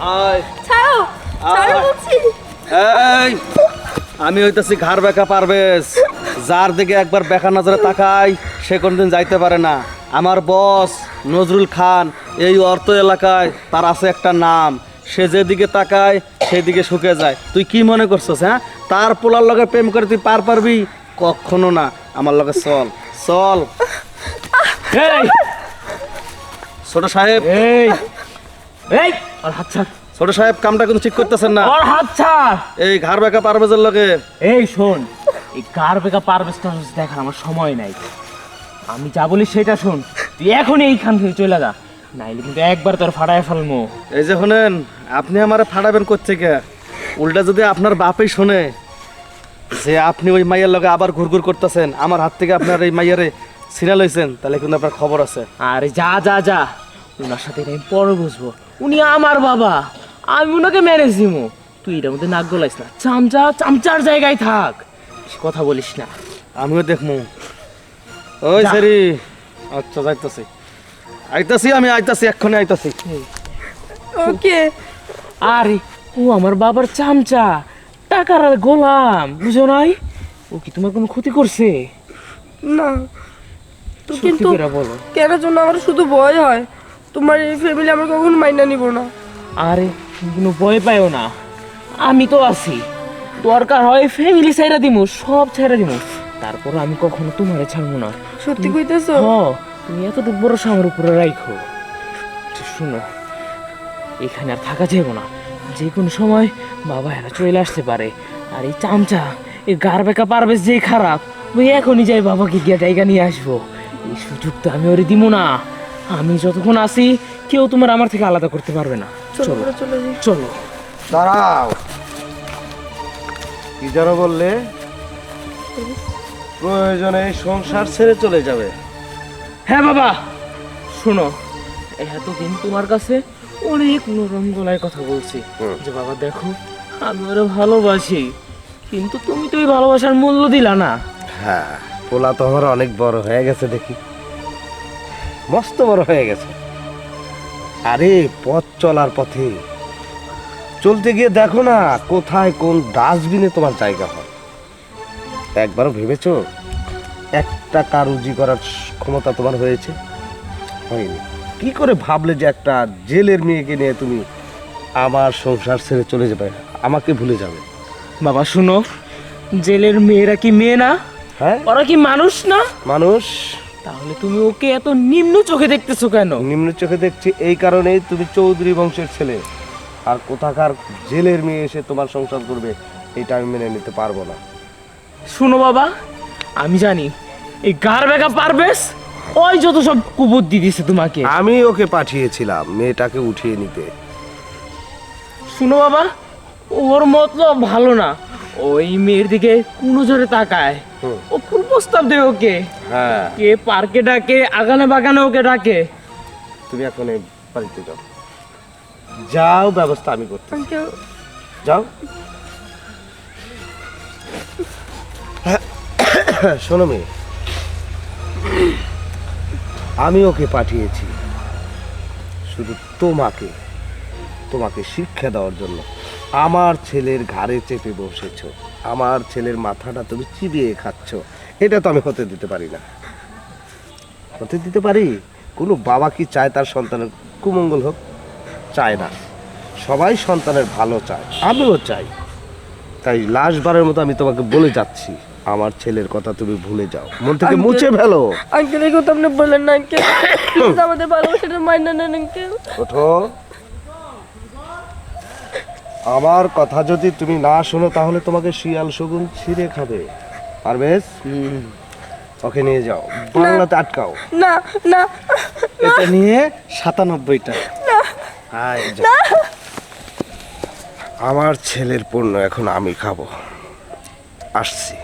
আয়। ছাড়ো ছাড়ো বলছি। এই আমি হইতাছি ঘাড় বেকা পারবেস যার দিকে একবার বেকা নজরে তাকাই সে কোনদিন যাইতে পারে না। আমার বস নজরুল খান এই অর্থ এলাকায় তার আছে একটা নাম। সে যেদিকে তাকায় সেদিকে শুকে যায়। তুই কি মনে করছিস হ্যাঁ? তার পোলার লগে প্রেম করে তুই পার পারবি? কখনো না। আমার লগে চল চল। ছোট সাহেব। এই! এই ওর হাত ছাড়। ছোট সাহেব কামটা কিন্তু ঠিক করতেছেন না। ওর হাত ছাড়। এই ঘর বেকা পারবেজের লগে। এই শোন এই কার বেকা পারবেস দেখার আমার সময় নাই। আমি যা বলি সেটা শোন তুই এখন এইখান থেকে চলে যা নাইলে কিন্তু একবার তোর ফাটায় ফেলমো। এই যে শুনেন আপনি আমারে ফাড়াবেন কোথেকে উল্টা যদি আপনার বাপই শোনে যে আপনি ওই মাইয়ের লগে আবার ঘুরঘুর করতেছেন আমার হাত থেকে আপনার এই মাইয়ারে সিরিয়াল হয়েছেন তাহলে কিন্তু আপনার খবর আছে। আরে যা যা যা ওনার সাথে আমি পরে বুঝব। উনি আমার বাবা। আমি ওনাকে ম্যানেজ দিমু। তুই এটার মধ্যে নাক গলাইস না। চামচা চামচার জায়গায় থাক। বেশি কথা বলিস না। আমিও দেখমু। ওই যা। সেরি। আচ্ছা যাইতাছি। আইতাছি আমি আইতাছি এক্ষুনি আইতাছি। ওকে। আরে ও আমার বাবার চামচা। টাকার আর গোলাম বুঝো নাই? ও কি তোমার কোনো ক্ষতি করছে? না। তো সত্যি কিন্তু করে বলো। কেন জন্য আমার শুধু ভয় হয়। তোমার এই ফ্যামিলি আমার কখনো মাইনা নিব না। আরে কোনো ভয় পাইও না। আমি তো আছি। দরকার হয় ফ্যামিলি ছাইরা দিমু সব ছাইরা দিমু। তারপর আমি কখনো তোমারে ছাড়বো না। সত্যি কইতেছো? হ তুমি এতটুকু বড় আমার উপরে রাখো শোনো এখানে আর থাকা যাবে না। যে কোনো সময় বাবা এরা চলে আসতে পারে। আর এই চামচা এই গার বেকা পারবে যে খারাপ ওই এখনই যাই বাবাকে গিয়ে জায়গা নিয়ে আসব। এই সুযোগ তো আমি ওরে দিব না। আমি যতক্ষণ আসি কেউ তোমার আমার থেকে আলাদা করতে পারবে না। চলো চলো দাঁড়াও। কি যেন বললে? প্রয়োজনে সংসার ছেড়ে চলে যাবে। হ্যাঁ বাবা শোনো এতদিন তোমার কাছে অনেক নরম গলায় কথা বলছি। যে বাবা দেখো আমি ওরা ভালোবাসি কিন্তু তুমি তো এই ভালোবাসার মূল্য দিলা না। হ্যাঁ পোলা তো আমার অনেক বড় হয়ে গেছে দেখি। মস্ত বড় হয়ে গেছে। আরে পথ চলার পথে। চলতে গিয়ে দেখো না কোথায় কোন ডাস্টবিনে তোমার জায়গা হয়। একবারও ভেবেছো? একটা কারুজি করার ক্ষমতা তোমার হয়েছে? হয়নি। কি করে ভাবলে যে একটা জেলের মেয়েকে নিয়ে তুমি আমার সংসার ছেড়ে চলে যাবে? আমাকে ভুলে যাবে। বাবা শোনো। জেলের মেয়েরা কি মেয়ে না? হ্যাঁ? ওরা কি মানুষ না? মানুষ। তাহলে তুমি ওকে এত নিম্ন চোখে দেখতেছো কেন? নিম্ন চোখে দেখছি এই কারণেই তুমি চৌধুরী বংশের ছেলে। আর কোথাকার জেলের মেয়ে এসে তোমার সংসার করবে এটা আমি মেনে নিতে পারব না। শোনো বাবা আমি জানি এই গার বেগা পারবেস ওই যত সব কুবুদ্ধি দিছে তোমাকে। আমি ওকে পাঠিয়েছিলাম মেয়েটাকে উঠিয়ে নিতে। শুনো বাবা ওর মতলব ভালো না। ওই মেয়ের দিকে কোনো জোরে তাকায়। ও প্রস্তাব দেয় ওকে। হ্যাঁ। কে পার্কে ডাকে আগানে বাগানে ওকে ডাকে। তুমি এখন এই বাড়িতে যাও। যাও ব্যবস্থা আমি করতে আঙ্কেল যাও। শোনো মেয়ে আমি ওকে পাঠিয়েছি শুধু তোমাকে তোমাকে শিক্ষা দেওয়ার জন্য। আমার ছেলের ঘাড়ে চেপে বসেছ আমার ছেলের মাথাটা তুমি চিবিয়ে খাচ্ছ। এটা তো আমি হতে দিতে পারি না। হতে দিতে পারি? কোনো বাবা কি চায় তার সন্তানের? কুমঙ্গল হোক চায় না। সবাই সন্তানের ভালো চায় আমিও চাই। তাই লাশবারের মতো আমি তোমাকে বলে যাচ্ছি আমার ছেলের কথা তুমি ভুলে যাও। মন থেকে মুছে ফেলো। আঙ্কেল এই কথা আপনি বললেন না আঙ্কেল। আমাদের ভালোবাসাটা মাইনা নেন আঙ্কেল। ওঠো। আমার কথা যদি তুমি না শোনো তাহলে তোমাকে শিয়াল শগুন ছিঁড়ে খাবে। পারবেশ ওকে নিয়ে যাও। বাংলাতে আটকাও। না না। এটা নিয়ে সাতানব্বইটা। আমার ছেলের পণ্য এখন আমি খাব। আসছি।